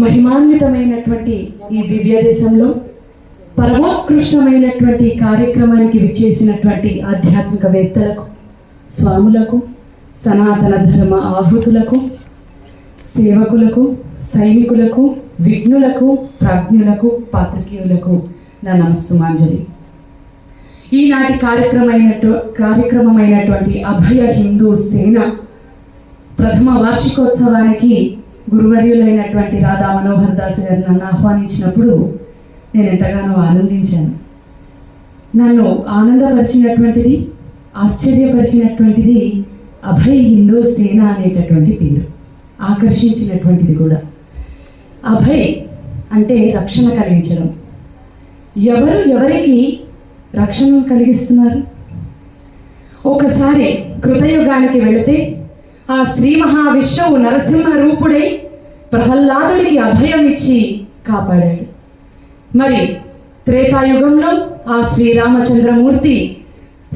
మహిమాన్వితమైనటువంటి ఈ దివ్య దేశంలో పరమోత్కృష్టమైనటువంటి కార్యక్రమానికి విచ్చేసినటువంటి ఆధ్యాత్మికవేత్తలకు స్వాములకు సనాతన ధర్మ ఆహృతులకు సేవకులకు సైనికులకు విఘ్నులకు ప్రాజ్ఞులకు పాత్రికేయులకు నా నమస్సుమాంజలి. ఈనాటి కార్యక్రమైనటు కార్యక్రమమైనటువంటి అభయ హిందూ సేన ప్రథమ వార్షికోత్సవానికి గురువర్యులైనటువంటి రాధా మనోహర్ దాస్ గారు నన్ను ఆహ్వానించినప్పుడు నేను ఎంతగానో ఆనందించాను. నన్ను ఆనందపరిచినటువంటిది ఆశ్చర్యపరిచినటువంటిది అభయ్ హిందూ సేన అనేటటువంటి పేరు. ఆకర్షించినటువంటిది కూడా. అభయ్ అంటే రక్షణ కలిగించడం. ఎవరు ఎవరికి రక్షణ కలిగిస్తున్నారు? ఒకసారి కృతయుగానికి వెళితే ఆ శ్రీ మహావిష్ణువు నరసింహ రూపుడై ప్రహ్లాదుడికి అభయం ఇచ్చి కాపాడాడు. మరి త్రేతాయుగంలో ఆ శ్రీరామచంద్రమూర్తి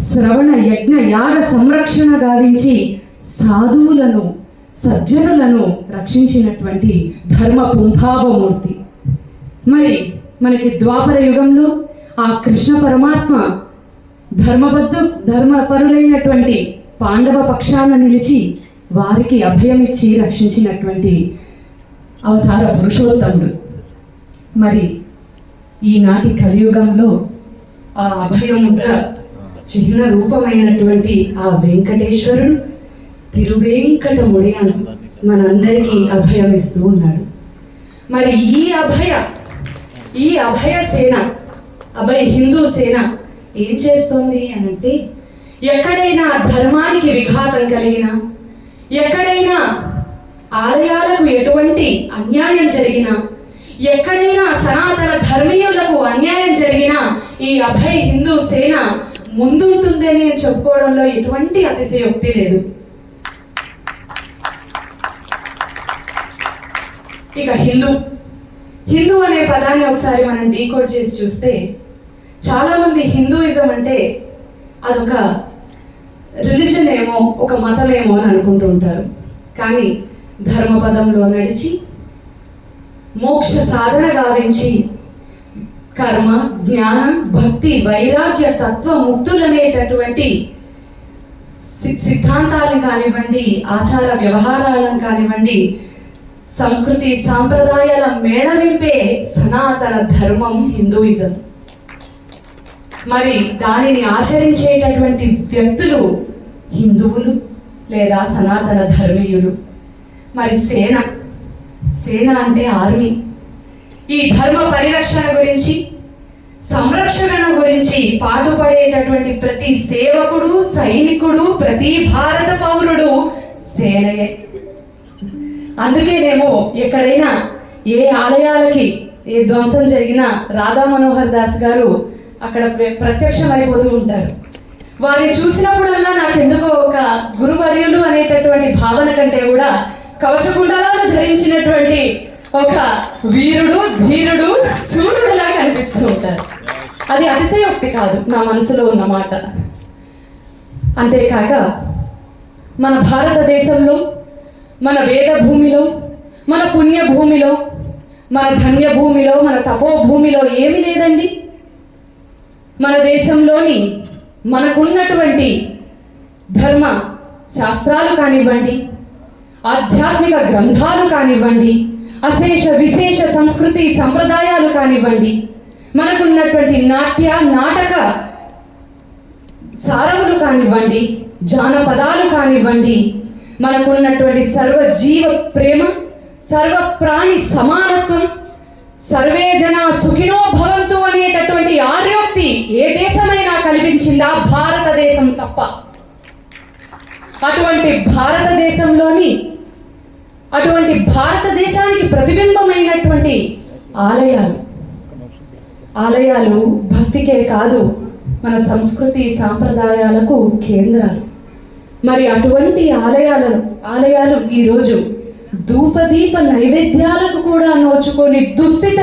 శ్రవణ యజ్ఞ యాగ సంరక్షణ గావించి సాధువులను సజ్జనులను రక్షించినటువంటి ధర్మ పుంభావమూర్తి. మరి మనకి ద్వాపర యుగంలో ఆ కృష్ణ పరమాత్మ ధర్మబద్ధ ధర్మపరులైనటువంటి పాండవ పక్షాన నిలిచి వారికి అభయమిచ్చి రక్షించినటువంటి అవతార పురుషోత్తముడు. మరి ఈనాటి కలియుగంలో ఆ అభయముద్ర చిహ్న రూపమైనటువంటి ఆ వెంకటేశ్వరుడు తిరువేంకటముడియన్ మనందరికీ అభయం ఇస్తూ ఉన్నాడు. మరి ఈ అభయ ఈ అభయ సేన అభయ హిందూ సేన ఏం చేస్తోంది అని అంటే ఎక్కడైనా ధర్మానికి విఘాతం కలిగినా ఎక్కడైనా ఆలయాలకు ఎటువంటి అన్యాయం జరిగినా ఎక్కడైనా సనాతన ధర్మీయులకు అన్యాయం జరిగినా ఈ అభయ హిందూ సేన ముందుంటుందని చెప్పుకోవడంలో ఎటువంటి అతిశయోక్తి లేదు. ఇక హిందూ. హిందూ అనే పదాన్ని ఒకసారి మనం డీకోడ్ చేసి చూస్తే చాలామంది హిందూయిజం అంటే అదొక రిలీజన్ ఏమో ఒక మతమేమో అని అనుకుంటూ ఉంటారు. కానీ ధర్మపదంలో నడిచి మోక్ష సాధన గావించి కర్మ జ్ఞానం భక్తి వైరాగ్య తత్వ ముక్తులనేటటువంటి సి- సిద్ధాంతాలను కానివ్వండి ఆచార వ్యవహారాలను కానివ్వండి సంస్కృతి సాంప్రదాయాల మేళవింపే సనాతన ధర్మం హిందూయిజం. మరి దానిని ఆచరించేటటువంటి వ్యక్తులు హిందువులు లేదా సనాతన ధర్మీయులు. మరి సేన సేన అంటే ఆర్మీ. ఈ ధర్మ పరిరక్షణ గురించి సంరక్షణ గురించి పాటుపడేటటువంటి ప్రతి సేవకుడు సైనికుడు ప్రతి భారత పౌరుడు సేనయే. అందుకేనేమో ఎక్కడైనా ఏ ఆలయాలకి ఏ ధ్వంసం జరిగినా రాధా మనోహర్ దాస్ గారు అక్కడ ప్ర- ప్రత్యక్షమైపోతూ ఉంటారు. వారిని చూసినప్పుడల్లా నాకు ఎందుకో ఒక గురువర్యులు అనేటటువంటి భావన కంటే కూడా కవచకుండలాలు ధరించినటువంటి ఒక వీరుడు ధీరుడు సూర్యుడులా కనిపిస్తూ ఉంటారు. అది అతిశయోక్తి కాదు నా మనసులో ఉన్న మాట. అంతేకాక మన భారతదేశంలో మన వేద భూమిలో మన పుణ్య భూమిలో మన ధన్య భూమిలో మన తపో భూమిలో ఏమీ లేదండి. మన దేశంలోని మనకున్నటువంటి ధర్మ శాస్త్రాలు కానివ్వండి ఆధ్యాత్మిక గ్రంథాలు కానివ్వండి అశేష విశేష సంస్కృతి సంప్రదాయాలు కానివ్వండి మనకున్నటువంటి నాట్య నాటక సారములు కానివ్వండి జానపదాలు కానివ్వండి మనకున్నటువంటి సర్వ జీవ ప్రేమ సర్వ ప్రాణి సమానత్వం సర్వే జన సుఖినో భవంతు అనేటటువంటి ఆ ఏ దేశమైనా కనిపించిందా? భారతదేశం తప్ప. అటువంటి భారతదేశంలోని అటువంటి భారతదేశానికి ప్రతిబింబమైనటువంటి ఆలయాలు. ఆలయాలు భక్తికే కాదు మన సంస్కృతి సాంప్రదాయాలకు కేంద్రాలు. మరి అటువంటి ఆలయాలను ఆలయాలు ఈరోజు ధూపదీప నైవేద్యాలకు కూడా నోచుకొని దుస్థిత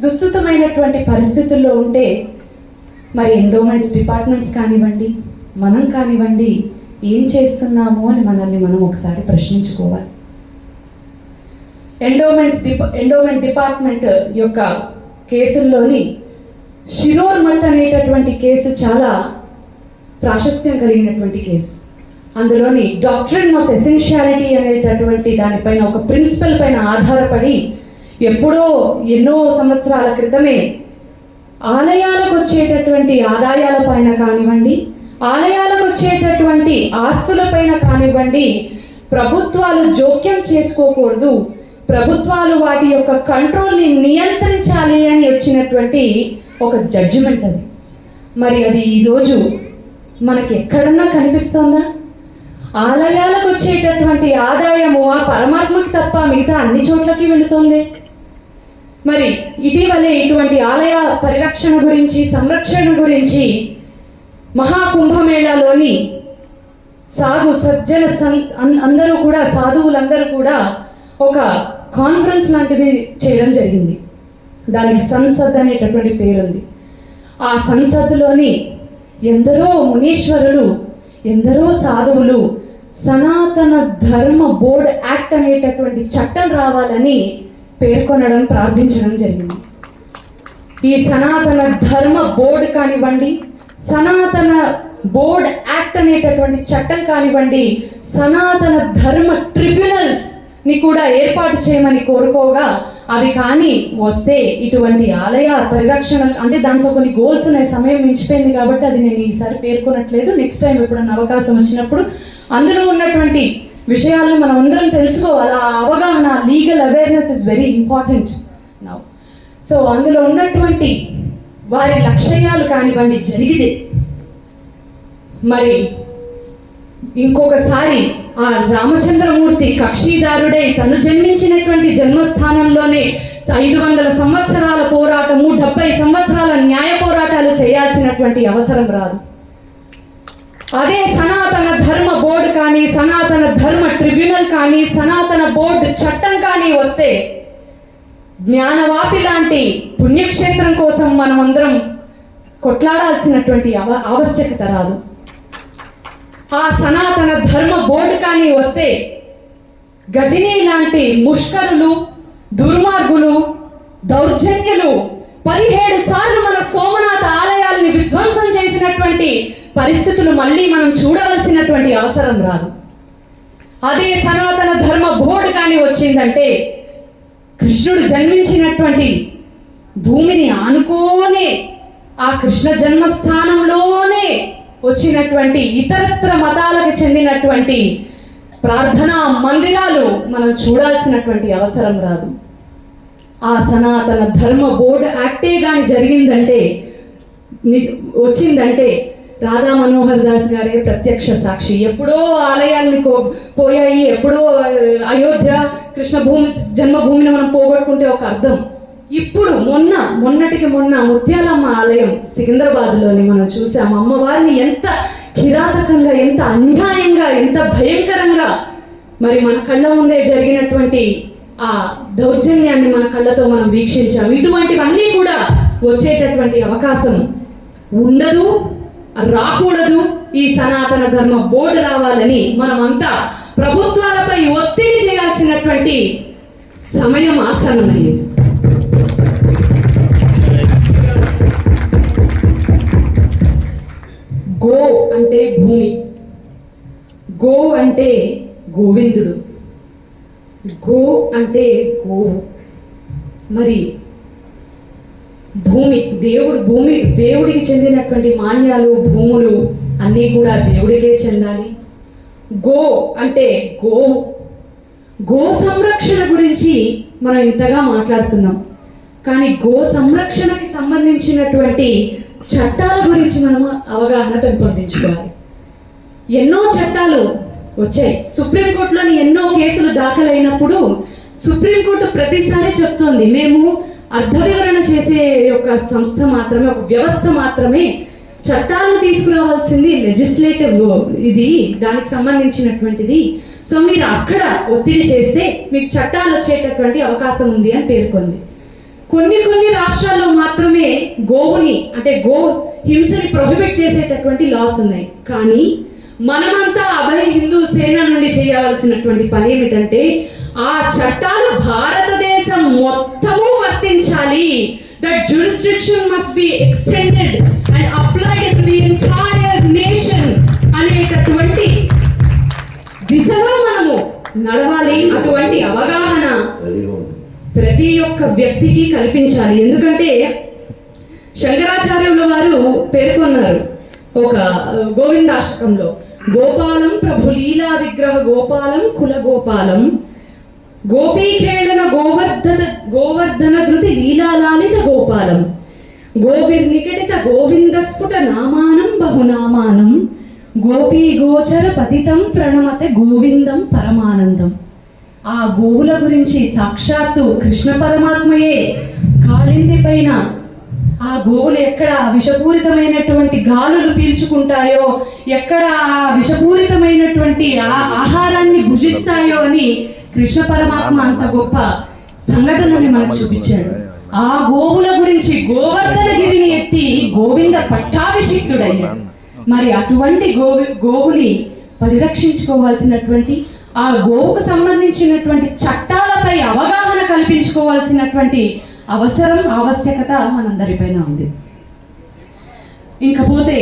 దుస్థితమైనటువంటి పరిస్థితుల్లో ఉంటే మరి ఎండోమెంట్స్ డిపార్ట్మెంట్స్ కానివ్వండి మనం కానివ్వండి ఏం చేస్తున్నాము అని మనల్ని మనం ఒకసారి ప్రశ్నించుకోవాలి. ఎండోమెంట్స్ డిప ఎండోమెంట్ డిపార్ట్మెంట్ యొక్క కేసుల్లోని షిరోర్ మట్ అనేటటువంటి కేసు చాలా ప్రాశస్త్యం కలిగినటువంటి కేసు. అందులోని డాక్టరిన్ ఆఫ్ ఎసెన్షియాలిటీ అనేటటువంటి దానిపైన ఒక ప్రిన్సిపల్ పైన ఆధారపడి ఎప్పుడో ఎన్నో సంవత్సరాల క్రితమే ఆలయాలకు వచ్చేటటువంటి ఆదాయాల పైన కానివ్వండి ఆలయాలకు వచ్చేటటువంటి ఆస్తులపైన కానివ్వండి ప్రభుత్వాలు జోక్యం చేసుకోకూడదు. ప్రభుత్వాలు వాటి యొక్క కంట్రోల్ని నియంత్రించాలి అని వచ్చినటువంటి ఒక జడ్జిమెంట్ అది. మరి అది ఈరోజు మనకి ఎక్కడన్నా కనిపిస్తోందా? ఆలయాలకు వచ్చేటటువంటి ఆదాయము ఆ పరమాత్మకి తప్ప మిగతా అన్ని చోట్లకి వెళుతుంది. మరి ఇటీవలే ఇటువంటి ఆలయ పరిరక్షణ గురించి సంరక్షణ గురించి మహాకుంభమేళాలోని సాధు సజ్జన సం అందరూ కూడా సాధువులందరూ కూడా ఒక కాన్ఫరెన్స్ లాంటిది చేయడం జరిగింది. దానికి సంసద్ అనేటటువంటి పేరుంది. ఆ సంసద్లోని ఎందరో మునీశ్వరులు ఎందరో సాధువులు సనాతన ధర్మ బోర్డ్ యాక్ట్ అనేటటువంటి చట్టం రావాలని పేర్కొనడం ప్రార్థించడం జరిగింది. ఈ సనాతన ధర్మ బోర్డు కానివ్వండి సనాతన బోర్డ్ యాక్ట్ అనేటటువంటి చట్టం కానివ్వండి సనాతన ధర్మ ట్రిబ్యునల్స్ని కూడా ఏర్పాటు చేయమని కోరుకోగా అవి కానీ వస్తే ఇటువంటి ఆలయ పరిరక్షణ అంటే దాంట్లో కొన్ని గోల్స్ ఉన్నాయి సమయం మించిపోయింది కాబట్టి అది నేను ఈసారి పేర్కొనట్లేదు. నెక్స్ట్ టైం ఎప్పుడన్నా అవకాశం వచ్చినప్పుడు అందులో ఉన్నటువంటి విషయాలను మనం అందరం తెలుసుకోవాలి. ఆ అవగాహన legal awareness is very important now so అందులో ఉన్నటువంటి వారి లక్ష్యాలు కానివ్వండి జరిగితే మరి ఇంకొకసారి ఆ రామచంద్రమూర్తి కక్షిదారుడై తను జన్మించినటువంటి జన్మస్థానంలోనే ఐదు వందల సంవత్సరాల పోరాటము డెబ్బై సంవత్సరాల న్యాయ పోరాటాలు చేయాల్సినటువంటి అవసరం రాదు. అదే సనా బోర్డు కానీ సనాతన ధర్మ ట్రిబ్యునల్ కానీ సనాతన బోర్డు చట్టం కానీ వస్తే జ్ఞానవాపి లాంటి పుణ్యక్షేత్రం కోసం మనం అందరం కొట్లాడాల్సినటువంటి అవ ఆవశ్యకత రాదు. ఆ సనాతన ధర్మ బోర్డు కానీ వస్తే గజనీ లాంటి ముష్కరులు దుర్మార్గులు దౌర్జన్యులు పదిహేడు సార్లు మన సోమనాథ ఆలయాలని విధ్వంసం చేసినటువంటి పరిస్థితులు మళ్ళీ మనం చూడవలసినటువంటి అవసరం రాదు. అదే సనాతన ధర్మ బోర్డు కానీ వచ్చిందంటే కృష్ణుడు జన్మించినటువంటి భూమిని ఆనుకోనే ఆ కృష్ణ జన్మస్థానంలోనే వచ్చినటువంటి ఇతరత్ర మతాలకు చెందినటువంటి ప్రార్థనా మందిరాలు మనం చూడాల్సినటువంటి అవసరం రాదు. ఆ సనాతన ధర్మ బోర్డు యాక్టే కానీ జరిగిందంటే వచ్చిందంటే రాధా మనోహర్ దాస్ గారే ప్రత్యక్ష సాక్షి. ఎప్పుడో ఆలయాల్ని కో పోయాయి ఎప్పుడో అయోధ్య కృష్ణ భూమి జన్మభూమిని మనం పోగొట్టుకుంటే ఒక అర్థం. ఇప్పుడు మొన్న మొన్నటికి మొన్న ముత్యాలమ్మ ఆలయం సికింద్రాబాద్లోని మనం చూసాం. అమ్మవారిని ఎంత కిరాతకంగా ఎంత అన్యాయంగా ఎంత భయంకరంగా మరి మన కళ్ళ ముందే జరిగినటువంటి ఆ దౌర్జన్యాన్ని మన కళ్ళతో మనం వీక్షించాం. ఇటువంటివన్నీ కూడా వచ్చేటటువంటి అవకాశం ఉండదు రాకూడదు ఈ సనాతన ధర్మ బోర్డు రావాలని మనమంతా ప్రభుత్వాలపై ఒత్తిడి చేయాల్సినటువంటి సమయం ఆసన్నమైంది. గో అంటే భూమి. గో అంటే గోవిందుడు. గో అంటే గోవు. మరి భూమి దేవుడు భూమి దేవుడికి చెందినటువంటి మాన్యాలు భూములు అన్నీ కూడా దేవుడికే చెందాలి. గో అంటే గోవు. గో సంరక్షణ గురించి మనం ఇంతగా మాట్లాడుతున్నాం. కానీ గో సంరక్షణకి సంబంధించినటువంటి చట్టాల గురించి మనం అవగాహన పెంపొందించుకోవాలి. ఎన్నో చట్టాలు వచ్చాయి. సుప్రీంకోర్టులోని ఎన్నో కేసులు దాఖలైనప్పుడు సుప్రీంకోర్టు ప్రతిసారి చెప్తోంది మేము అర్థ వివరణ చేసే ఒక సంస్థ మాత్రమే ఒక వ్యవస్థ మాత్రమే చట్టాలను తీసుకురావాల్సింది లెజిస్లేటివ్ ఇది. దానికి సంబంధించినటువంటిది. సో మీరు అక్కడ ఒత్తిడి చేస్తే మీకు చట్టాలు వచ్చేటటువంటి అవకాశం ఉంది అని పేర్కొంది. కొన్ని కొన్ని రాష్ట్రాల్లో మాత్రమే గోవుని అంటే గో హింసని ప్రొహిబిట్ చేసేటటువంటి లాస్ ఉన్నాయి. కానీ మనమంతా అభయ హిందూ సేన నుండి చేయవలసినటువంటి పని ఏమిటంటే ఆ చట్టాలు భారతదేశ మొత్తము వర్తించాలి. That jurisdiction must be extended and applied to the entire nation అనేటటువంటి దిశలో మనము నడవాలి. అటువంటి అవగాహన ప్రతి ఒక్క వ్యక్తికి కల్పించాలి. ఎందుకంటే శంకరాచార్యుల వారు పేర్కొన్నారు ఒక గోవిందాష్టకంలో గోపాలం ప్రభు లీలా విగ్రహ గోపాలం కుల గోపాలం గోపీకేళన గోవర్ధన గోవర్ధన ధృతి లీలాలాలిత గోపాలం. గోపిర్ నికటిత గోవింద స్ఫుట నామానం బహునామానం. గోపీ గోచర పతితం ప్రణమత గోవిందం పరమానందం. ఆ గోవుల గురించి సాక్షాత్తు కృష్ణ పరమాత్మయే కాళింది పైన ఆ గోవులు ఎక్కడ విషపూరితమైనటువంటి గాలులు పీల్చుకుంటాయో ఎక్కడ ఆ విషపూరితమైనటువంటి ఆ ఆహారాన్ని భుజిస్తాయో అని కృష్ణ పరమాత్మ అంత గొప్ప సంఘటనని మనకు చూపించాడు. ఆ గోవుల గురించి గోవర్ధనగిరిని ఎత్తి గోవింద పట్టాభిషిక్తుడయ్యాడు. మరి అటువంటి గోవి గోవుని పరిరక్షించుకోవాల్సినటువంటి ఆ గోవుకు సంబంధించినటువంటి చట్టాలపై అవగాహన కల్పించుకోవాల్సినటువంటి అవసరం ఆవశ్యకత మనందరిపైన ఉంది. ఇంకపోతే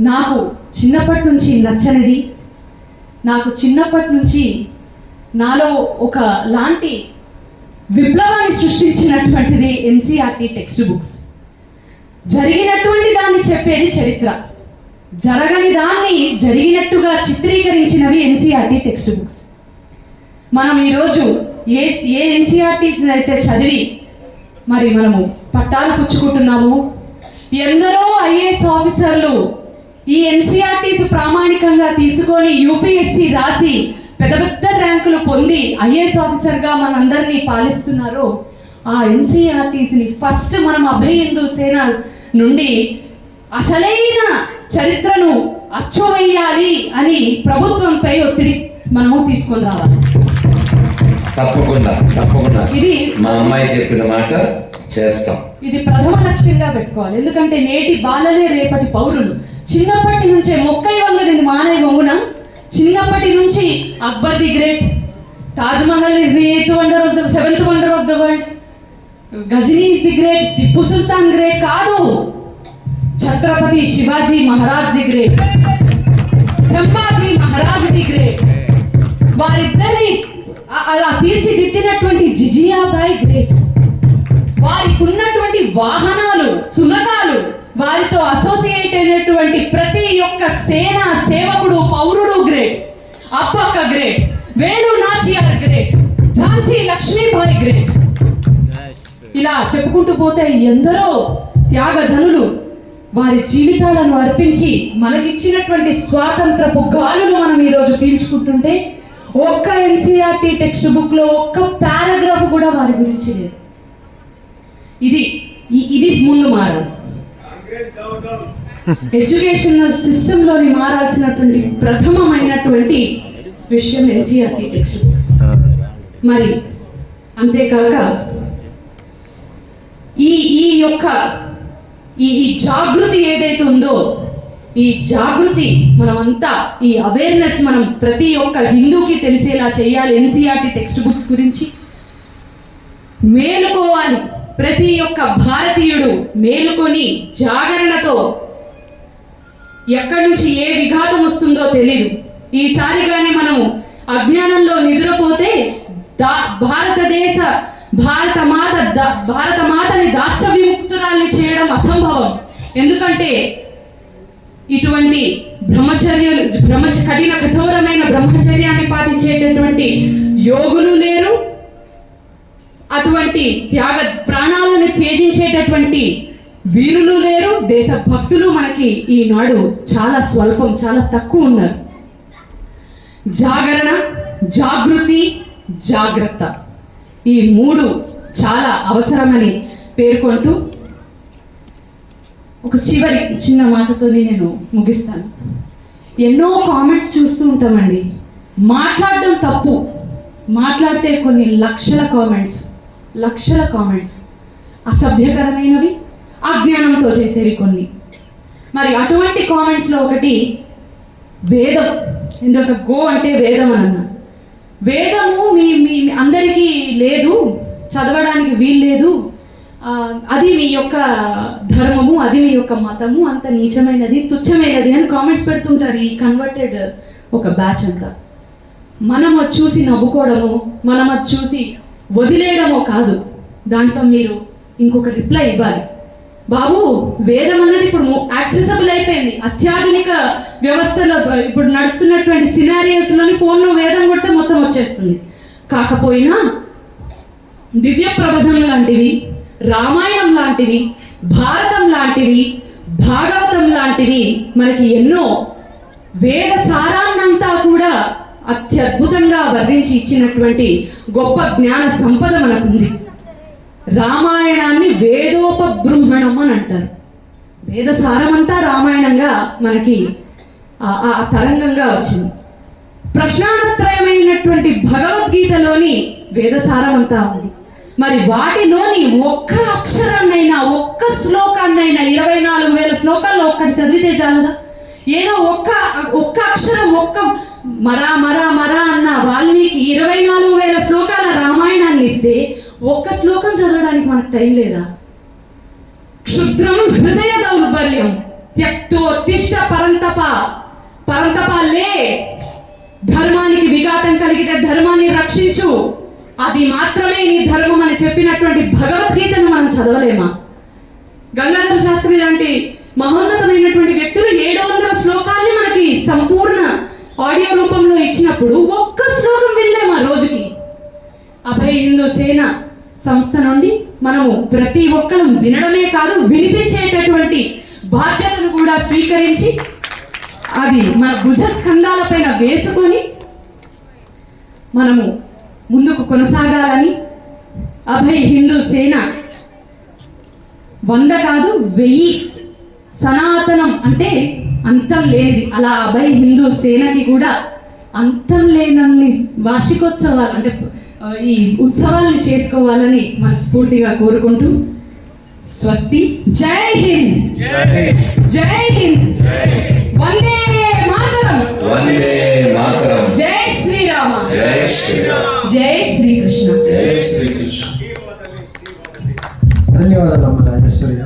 నాకు చిన్నప్పటి నుంచి నచ్చనిది నాకు చిన్నప్పటి నుంచి నాలో ఒక లాంటి విప్లవాన్ని సృష్టించినటువంటిది ఎన్సీఆర్టీ టెక్స్ట్ బుక్స్. జరిగినటువంటి దాన్ని చెప్పేది చరిత్ర. జరగని దాన్ని జరిగినట్టుగా చిత్రీకరించినవి ఎన్సీఆర్టీ టెక్స్ట్ బుక్స్. మనం ఈరోజు ఏ ఏ ఎన్సీఆర్టీస్ అయితే చదివి మరి మనము పట్టాలు పుచ్చుకుంటున్నాము? ఎందరో ఐఏఎస్ ఆఫీసర్లు ఈ ఎన్సీఆర్టీస్ ప్రామాణికంగా తీసుకొని యూపీఎస్సి రాసి పెద్ద పెద్ద ర్యాంకులు పొంది ఐఏఎస్ ఆఫీసర్గా మనందరినీ పాలిస్తున్నారో ఆ ఎన్సీఆర్టీస్ని ఫస్ట్ మనం అభయ హిందూ సేన నుండి అసలైన చరిత్రను అచ్చోవేయాలి అని ప్రభుత్వంపై ఒత్తిడి మనము తీసుకొని రావాలి. తప్పకుండా తప్పకుండా. ఇది మా అమ్మాయి చెప్పిన మాట చేస్తాం. ఇది ప్రథమ లక్ష్యంగా పెట్టుకోవాలి. ఎందుకంటే నేటి బాలలే రేపటి పౌరులు. చిన్నప్పటి నుంచే మొక్కై వంగనిది మానవ వంగున చిన్నప్పటి నుంచి Akbar the great. Taj Mahal is the eighth wonder of the seventh wonder of the world Ghazni is the great Tipu Sultan great కాదు. Chhatrapati Shivaji Maharaj the great Sambhaji Maharaj the great వారిద్దరిని అలా తీర్చిదిద్దినటువంటి Jijabai great వారికి ఉన్నటువంటి వాహనాలు సునకాలు వారితో associate అయినటువంటి ప్రతి ఒక్క సేన సేవకుడు పౌరుడు great Appakka great Venu Nachiyar great Jhansi Lakshmibai great ఇలా చెప్పుకుంటూ పోతే ఎందరో త్యాగధనులు వారి జీవితాలను అర్పించి మనకిచ్చినటువంటి స్వాతంత్రపు గాలులు మనం ఈరోజు పీల్చుకుంటుంటే ఒక్క ఎన్సీఆర్టీ టెక్స్ట్ బుక్లో ఒక్క పారాగ్రాఫ్ కూడా వారి గురించి లేదు. ఇది ఇది ముందు మారాలి ఎడ్యుకేషనల్ సిస్టంలోని మారాల్సినటువంటి ప్రథమమైనటువంటి విషయం ఎన్సీఆర్టీ టెక్స్ట్ బుక్స్ మరి అంతేకాక ఈ ఈ యొక్క ఈ ఈ జాగృతి ఏదైతే ఉందో ఈ జాగృతి మనమంతా ఈ అవేర్నెస్ మనం ప్రతి ఒక్క హిందూకి తెలిసేలా చేయాలి ఎన్సీఆర్టీ టెక్స్ట్ బుక్స్ గురించి. మేలుకోవాలి. ప్రతి ఒక్క భారతీయుడు మేలుకొని జాగరణతో ఎక్కడి నుంచి ఏ విఘాతం వస్తుందో తెలీదు. ఈసారి కానీ మనము అజ్ఞానంలో నిద్రపోతే దా భారతదేశ భారత మాత ద- భారత మాతని దాస్య విముక్తురాల్ని చేయడం అసంభవం. ఎందుకంటే ఇటువంటి బ్రహ్మచర్యలు బ్రహ్మ కఠిన కఠోరమైన బ్రహ్మచర్యాన్ని పాటించేటటువంటి యోగులు లేరు అటువంటి త్యాగ ప్రాణాలను త్యజించేటటువంటి వీరులు లేరు దేశ భక్తులు మనకి ఈనాడు చాలా స్వల్పం చాలా తక్కువ ఉన్నారు. జాగరణ జాగృతి జాగ్రత్త ఈ మూడు చాలా అవసరమని పేర్కొంటూ ఒక చివరి చిన్న మాటతోనే నేను ముగిస్తాను. ఎన్నో కామెంట్స్ చూస్తూ ఉంటామండి. మాట్లాడడం తప్పు. మాట్లాడితే కొన్ని లక్షల కామెంట్స్ లక్షల కామెంట్స్. అసభ్యకరమైనవి అజ్ఞానంతో చేసేవి కొన్ని. మరి అటువంటి కామెంట్స్లో ఒకటి వేదం. ఇంకొక గో అంటే వేదం అన్న వేదము మీ మీ అందరికీ లేదు చదవడానికి వీల్లేదు లేదు. అది మీ యొక్క ధర్మము అది మీ యొక్క మతము అంత నీచమైనది తుచ్చమైనది అని కామెంట్స్ పెడుతుంటారు ఈ కన్వర్టెడ్ ఒక బ్యాచ్ అంతా. మనం అది చూసి నవ్వుకోవడము మనం అది చూసి వదిలేయడమో కాదు. దాంట్లో మీరు ఇంకొక రిప్లై ఇవ్వాలి. బాబు వేదం అన్నది ఇప్పుడు యాక్సెసబుల్ అయిపోయింది. అత్యాధునిక వ్యవస్థలో ఇప్పుడు నడుస్తున్నటువంటి సినారియస్లోని ఫోన్లో వేదం కొడితే మొత్తం వచ్చేస్తుంది. కాకపోయినా దివ్య ప్రబంధం లాంటివి రామాయణం లాంటివి భారతం లాంటివి భాగవతం లాంటివి మనకి ఎన్నో వేద సారాన్నంతా కూడా అత్యద్భుతంగా వర్ణించి ఇచ్చినటువంటి గొప్ప జ్ఞాన సంపద మనకుంది. రామాయణాన్ని వేదోపబృంహణం అని అంటారు. వేద సారమంతా రామాయణంగా మనకి ఆ- ఆ తరంగంగా వచ్చింది. ప్రశ్నానత్రయమైనటువంటి భగవద్గీతలోని వేదసారం అంతా ఉంది. మరి వాటిలోని ఒక్క అక్షరాన్నైనా ఒక్క శ్లోకాన్నైనా ఇరవై నాలుగు వేల శ్లోకాల్లో ఒక్కటి చదివితే చాలదా? ఏదో ఒక్క ఒక్క అక్షరం ఒక్క మరా మరా మరా అన్న వాల్మీకి ఇరవై నాలుగు వేల శ్లోకాల రామాయణాన్ని ఇస్తే ఒక్క శ్లోకం చదవడానికి మనకు టైం లేదా? క్షుద్రం హృదయ దౌర్బల్యం త్యక్తోత్తిష్ట పరంతప పరంతప లే. ధర్మానికి విఘాతం కలిగితే ధర్మాన్ని రక్షించు. అది మాత్రమే నీ ధర్మం అని చెప్పినటువంటి భగవద్గీతను మనం చదవలేమా? గంగాధర శాస్త్రి లాంటి మహోన్నతమైనటువంటి వ్యక్తులు ఏడు వందల శ్లోకాల్ని మనకి సంపూర్ణ ఆడియో రూపంలో ఇచ్చినప్పుడు ఒక్క శ్లోకం ఆ రోజుకి. అభయ హిందూ సేన సంస్థ నుండి మనము ప్రతి ఒక్కరం వినడమే కాదు వినిపించేటటువంటి బాధ్యతను కూడా స్వీకరించి అది మన భుజ స్కంధాలపైన వేసుకొని మనము ముందుకు కొనసాగాలని అభయ హిందూ సేన వంద కాదు వెయ్యి సనాతనం అంటే అంతం లేనిది. అలా అభయ్ హిందూ సేనకి కూడా అంతం లేనన్ని వార్షికోత్సవాలు అంటే ఈ ఉత్సవాలను చేసుకోవాలని మనస్ఫూర్తిగా కోరుకుంటూ స్వస్తి. జై హింద్! జై హింద్! వందే మాతరం! వందే మాతరం! జై శ్రీరామ! జై శ్రీరామ! జై శ్రీకృష్ణ! జై శ్రీకృష్ణ! ధన్యవాదాలు అమ్మ రాజేశ్వరి